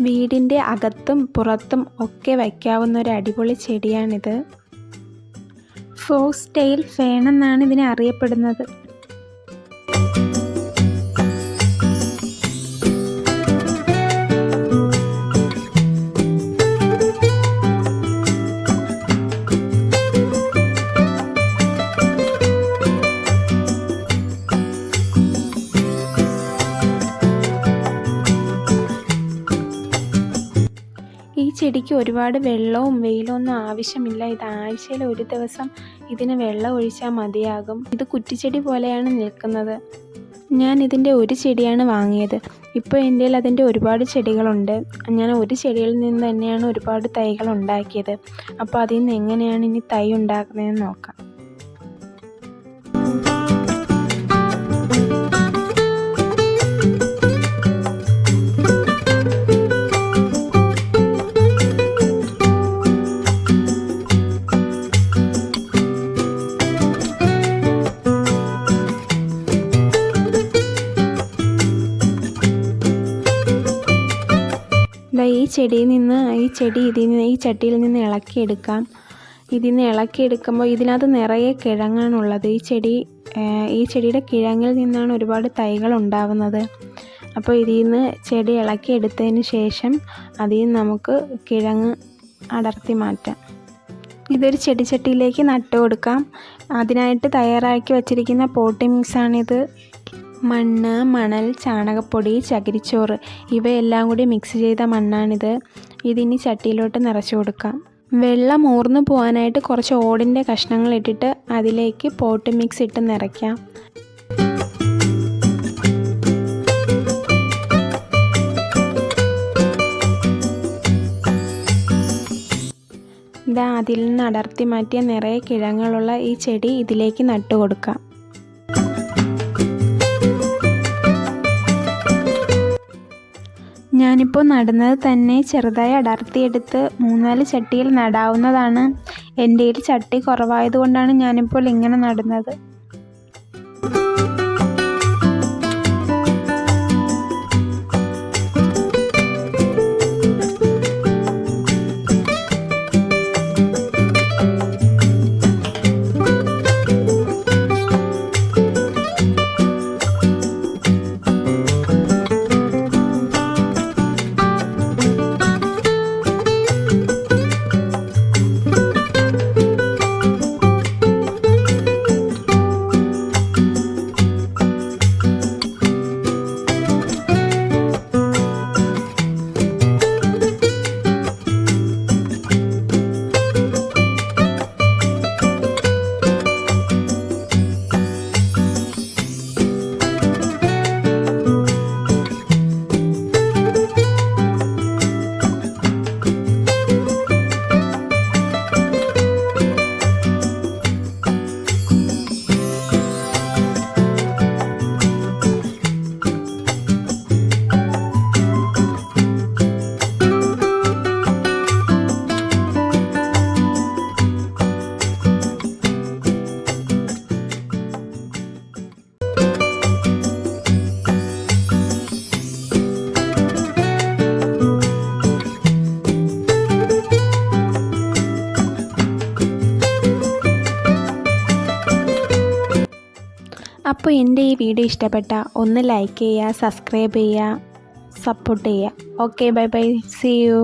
വീടിന്റെ അകത്തും പുറത്തും ഒക്കെ വയ്ക്കാവുന്ന ഒരു അടിപൊളി ചെടിയാണിത്. ഫോക്സ് ടെയിൽ ഫേൺ എന്നാണ് ഇതിനെ അറിയപ്പെടുന്നത്. ഈ ചെടിക്ക് ഒരുപാട് വെള്ളവും വെയിലും ഒന്നും ആവശ്യമില്ല. ഇത് ആഴ്ചയിൽ ഒരു ദിവസം ഇതിന് വെള്ളം ഒഴിച്ചാൽ മതിയാകും. ഇത് കുറ്റിച്ചെടി പോലെയാണ് നിൽക്കുന്നത്. ഞാൻ ഇതിന്റെ ഒരു ചെടിയാണ് വാങ്ങിയത്. ഇപ്പോൾ എന്റെ അതിന്റെ ഒരുപാട് ചെടികളുണ്ട്. ഞാൻ ഒരു ചെടിയിൽ നിന്ന് തന്നെയാണ് ഒരുപാട് തൈകൾ ഉണ്ടാക്കിയത്. അപ്പോൾ അതിൽ നിന്ന് എങ്ങനെയാണ് ഇനി തൈ ഉണ്ടാക്കുന്നതെന്ന് നോക്കാം. ദാ ഈ ചെടിയിൽ നിന്ന് ഈ ചെടി ഇതിൽ നിന്ന് ഈ ചട്ടിയിൽ നിന്ന് ഇളക്കിയെടുക്കാം ഇതിൽ നിന്ന് ഇളക്കിയെടുക്കുമ്പോൾ ഇതിനകത്ത് നിറയെ കിഴങ്ങാണുള്ളത് ഈ ചെടി ഈ ചെടിയുടെ കിഴങ്ങിൽ നിന്നാണ് ഒരുപാട് തൈകൾ ഉണ്ടാവുന്നത്. അപ്പോൾ ഇതിൽ നിന്ന് ചെടി ഇളക്കിയെടുത്തതിന് ശേഷം അതിൽ നമുക്ക് കിഴങ്ങ് അടർത്തി മാറ്റാം. ഇതൊരു ചെടിച്ചട്ടിയിലേക്ക് നട്ടു കൊടുക്കാം. അതിനായിട്ട് തയ്യാറാക്കി വച്ചിരിക്കുന്ന പോട്ടി മിക്സാണിത് മണ്ണ് മണൽ ചാണകപ്പൊടി ചകിരിച്ചോറ് ഇവയെല്ലാം കൂടി മിക്സ് ചെയ്ത മണ്ണാണിത്. ഇതിനി ചട്ടിയിലോട്ട് നിറച്ചു കൊടുക്കാം. വെള്ളം ഊർന്നു പോകാനായിട്ട് കുറച്ച് ഓടിന്റെ കഷ്ണങ്ങൾ ഇട്ടിട്ട് അതിലേക്ക് പോട്ട് മിക്സ് ഇട്ട് നിറയ്ക്കാം. ഇതാ അതിൽ നിന്ന് അടർത്തി മാറ്റിയ നിറയെ കിഴങ്ങളുള്ള ഈ ചെടി ഇതിലേക്ക് നട്ടു കൊടുക്കാം ഞാനിപ്പോൾ നടുന്നത് തന്നെ ചെറുതായി അടർത്തിയെടുത്ത് മൂന്നാൽ ചട്ടിയിൽ നടാവുന്നതാണ്. എന്റെ ചട്ടി കുറവായതുകൊണ്ടാണ് ഞാനിപ്പോൾ ഇങ്ങനെ നടുന്നത്. അപ്പോൾ എന്റെ ഈ വീഡിയോ ഇഷ്ടപ്പെട്ട ഒന്ന് ലൈക്ക് ചെയ്യുക സബ്സ്ക്രൈബ് ചെയ്യുക സപ്പോർട്ട് ചെയ്യുക. Okay bye bye see you